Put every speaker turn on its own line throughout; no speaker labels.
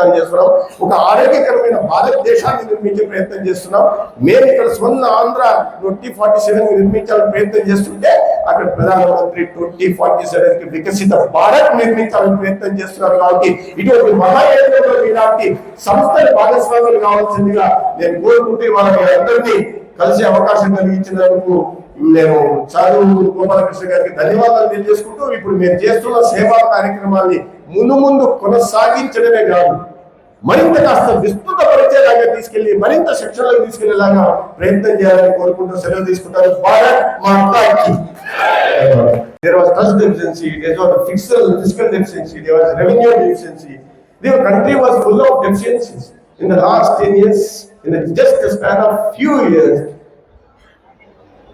ప్రయత్నాలు చేస్తున్నాం. ఒక ఆరోగ్యకరమైన భారతదేశాన్ని నిర్మించే ప్రయత్నం చేస్తున్నాం. మేము ఇక్కడ స్వంత ఆంధ్ర ట్వంటీ ఫార్టీ సెవెన్ నిర్మించాలని ప్రయత్నం చేస్తుంటే అక్కడ ప్రధానమంత్రి ట్వంటీ ఫార్టీ సెవెన్కి వికసిత భారత్ నిర్మించాలని ప్రయత్నం చేస్తున్నారు కాబట్టి ఇటువంటి మహాయజ్ఞంలో ఇలాంటి సంస్థలు భాగస్వాములు కావాల్సిందిగా నేను కోరుకుంటే వాళ్ళ అందరినీ కలిసే అవకాశం కలిగించినందుకు నేను చదువు గోపాలకృష్ణ గారికి ధన్యవాదాలు తెలియజేసుకుంటూ ఇప్పుడు మేము చేస్తున్న సేవా కార్యక్రమాన్ని ముందు ముందు కొనసాగించడమే కాదు. మరింత కాస్త విస్తృతపరిచేలాగా తీసుకెళ్లి మరింత శిక్షణలకు తీసుకెళ్లేలాగా ప్రయత్నం చేయాలని కోరుకుంటూ సెలవు తీసుకుంటారు భారత్ మాతాకి There was trust deficiency, there was fiscal, fiscal deficiency, there was revenue deficiency. The country was full of deficiencies. In the last 10 years, in the, just a span of few years,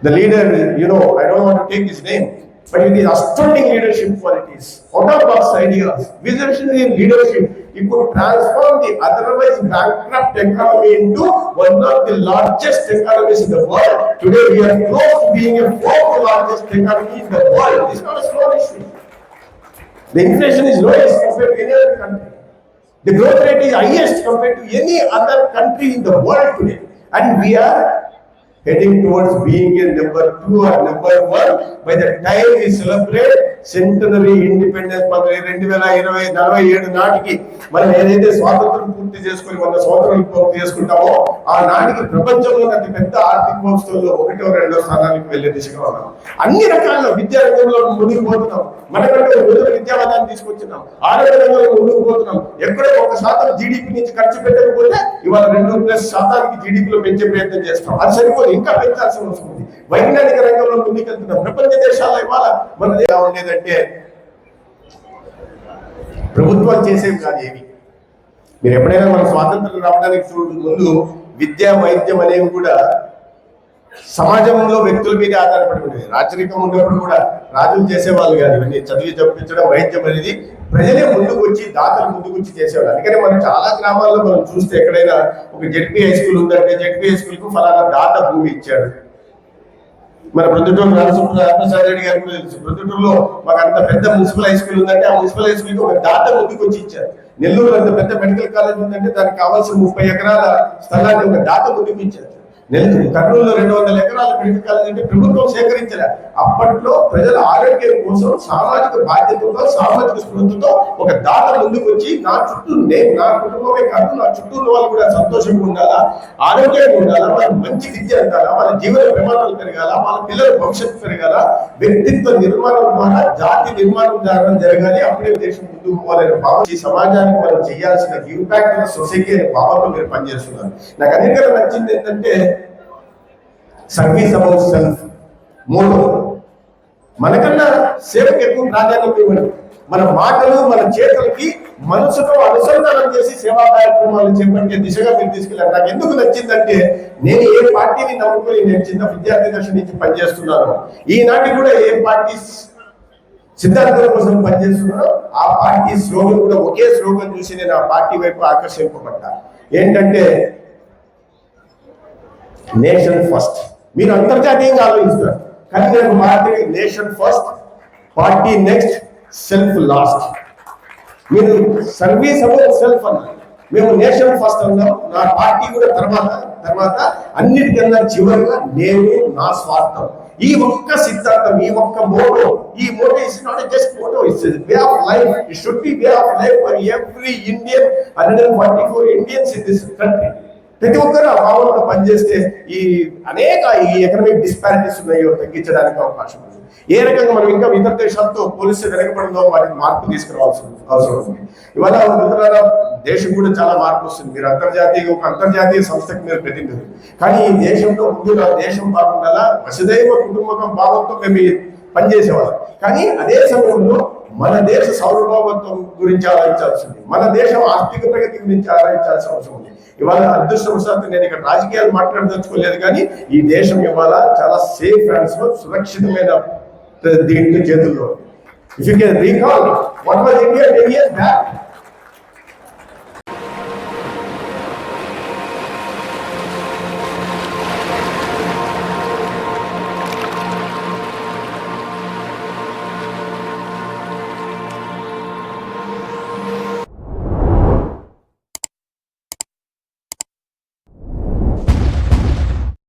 the leader, you know, I don't want to take his name, but with his astounding leadership qualities, out of box ideas, visionary leadership, he could transform the otherwise bankrupt economy into one of the largest economies in the world. Today we are close to being a fourth largest economy in the world. It's not a small issue. The inflation is lowest compared to any other country. The growth rate is highest compared to any other country in the world today. And we are heading towards being a number two or number one by the time we celebrate centenary independence మన రెండు వేల ఇరవై నలభై ఏడు నాటికి మనం ఏదైతే స్వాతంత్రం పూర్తి చేసుకుని వంద స్వాతంత్రం పూర్తి చేసుకుంటామో ఆ నాటికి ప్రపంచంలో అతి పెద్ద ఆర్థిక వ్యవస్థల్లో ఒకటో రెండో స్థానానికి వెళ్ళే దిశగా ఉన్నాం. అన్ని రకాల విద్యా రంగంలో ముందుకు మనకంటే నూతన విద్యావాదాన్ని తీసుకొచ్చినాం. ఆరోగ్య రంగంలో ముందుకు పోతున్నాం ఎక్కడో ఒక శాతం జీడిపి నుంచి ఖర్చు పెట్టకపోతే ఇవాళ రెండు ప్లస్ శాతానికి జీడిపిలో పెంచే ప్రయత్నం చేస్తాం అది సరిపోదు. ఇంకా పెంచాల్సిన అవసరం ఉంది. వైజ్ఞానిక రంగంలో ముందుకెళ్తున్నాం ప్రపంచ దేశాల్లో ఇవాళ మనది ఉండేదండి అంటే ప్రభుత్వాలు చేసేవి కాదు ఏవి. మీరు ఎప్పుడైనా మన స్వాతంత్రం రావడానికి ముందు విద్య వైద్యం అనేవి కూడా సమాజంలో వ్యక్తుల మీద ఆధారపడి ఉండేది రాచరికం ఉన్నప్పుడు కూడా రాజులు చేసేవాళ్ళు కాదు. ఇవన్నీ చదివి చెప్పించడం వైద్యం అనేది ప్రజలే ముందుకు వచ్చి దాతలు ముందుకు వచ్చి చేసేవాళ్ళు. అందుకని మనం చాలా గ్రామాల్లో మనం చూస్తే ఎక్కడైనా ఒక జెడ్పీ హై స్కూల్ ఉందంటే జెడ్పీ హై స్కూల్కు ఫలానా దాత భూమి ఇచ్చాడు. మన ప్రొద్దుటూరు రామప్రసాద్ రెడ్డి గారు తెలుసు. ప్రొద్దుటూరులో మాకు అంత పెద్ద మున్సిపల్ హై స్కూల్ ఉందంటే ఆ మున్సిపల్ హై స్కూల్కి ఒక దాత ముందుకు వచ్చి ఇచ్చారు. నెల్లూరు అంత పెద్ద మెడికల్ కాలేజ్ ఉందంటే దానికి కావాల్సిన ముప్పై ఎకరాల స్థలాన్ని ఒక దాత ముందుకు ఇచ్చారు కర్నూలులో రెండు వందల ఎకరాల మెడికల్ కాలేజ్ అంటే ప్రభుత్వం సేకరించలే అప్పట్లో ప్రజల ఆరోగ్యం కోసం సామాజిక బాధ్యతతో సామాజిక స్పృహతో ఒక దాత ముందుకు వచ్చి నా చుట్టూ నేను నా కుటుంబమే కాదు నా చుట్టూ ఉన్న వాళ్ళు కూడా సంతోషంగా ఉండాలా ఆరోగ్యంగా ఉండాలా వాళ్ళకి మంచి విద్య అందాలా వాళ్ళ జీవన ప్రమాణాలు పెరగాల వాళ్ళ పిల్లల భవిష్యత్తు పెరగాల వ్యక్తిత్వ నిర్మాణం ద్వారా జాతి నిర్మాణం ద్వారా జరగాలి అప్పుడే దేశం ముందుకు పోవాలనే భావం ఈ సమాజానికి మనం చేయాల్సిన ఇంపాక్ట్ సొసైటీ అనే భావంలో మీరు పనిచేస్తున్నారు. నాకు అనేక నచ్చింది ఏంటంటే సర్వీస్ అబౌట్ సెల్ఫ్ మూడు మనకన్నా సేవకు ఎక్కువ ప్రాధాన్యత ఇవ్వండి. మన మాటలు మన చేతులకి మనసుతో అనుసంధానం చేసి సేవా కార్యక్రమాలు చేపట్టే దిశగా మీరు తీసుకెళ్ళారు. నాకు ఎందుకు నచ్చిందంటే నేను ఏ పార్టీని నమ్ముకొని నేను చిన్న విద్యార్థి దశ నుంచి పనిచేస్తున్నాను. ఈనాటి కూడా ఏ పార్టీ సిద్ధాంతం కోసం పనిచేస్తున్నారో. ఆ పార్టీ స్లోగన్ కూడా ఒకే స్లోగన్ చూసి నేను ఆ పార్టీ వైపు ఆకర్షింపబడ్డా ఏంటంటే నేషన్ ఫస్ట్. మీరు అంతర్జాతీయంగా ఆలోచిస్తారు. కానీ నేను మాత్రమే nation first party next self last. మీరు సర్వీస్ అబౌట్ సెల్ఫ్ అన్నారు. మేము నేషన్ ఫస్ట్ అన్నాం. నా పార్టీ కూడా తర్వాత తర్వాత అన్నిటికన్నా చివరిగా నేను నా స్వార్థం. ఈ ఒక్క సిద్ధాంతం ఈ ఒక్క మోటో ఈ motto is not just motto it's way of life it should be way of life for every Indian hundred forty four Indians in this country ప్రతి ఒక్కరు ఆ భావంతో పనిచేస్తే ఈ అనేక ఈ ఎకనామిక్ డిస్పారిటీస్ ఉన్నాయో తగ్గించడానికి అవకాశం ఉంది. ఏ రకంగా మనం ఇంకా ఇతర దేశాలతో పోలిస్తే వెనకబడిందో వాటికి మార్పు తీసుకురావాల్సి అవసరం ఉంది. ఇవాళ మిత్రులారా దేశం కూడా చాలా మార్పు వస్తుంది. మీరు అంతర్జాతీయ ఒక అంతర్జాతీయ సంస్థకి మీరు ప్రతినిధులు. కానీ ఈ దేశంలో ముందుగా దేశం బాగుండాలా? వసుదైవ కుటుంబకం భావంతో మేము పనిచేసేవాళ్ళం. కానీ అదే సమయంలో మన దేశ సౌరభావత్వం గురించి ఆలోచించాల్సింది మన దేశం ఆర్థిక ప్రగతి గురించి ఆలోచించాల్సిన అవసరం ఉంది. ఇవాళ అదృష్టవశాత్తు నేను ఇక్కడ రాజకీయాలు మాట్లాడదలుచుకోలేదు కానీ ఈ దేశం ఇవాళ చాలా సేఫ్ అండ్ సురక్షితమైన దీంట్లో చేతుల్లో if you can recall what was India ten years back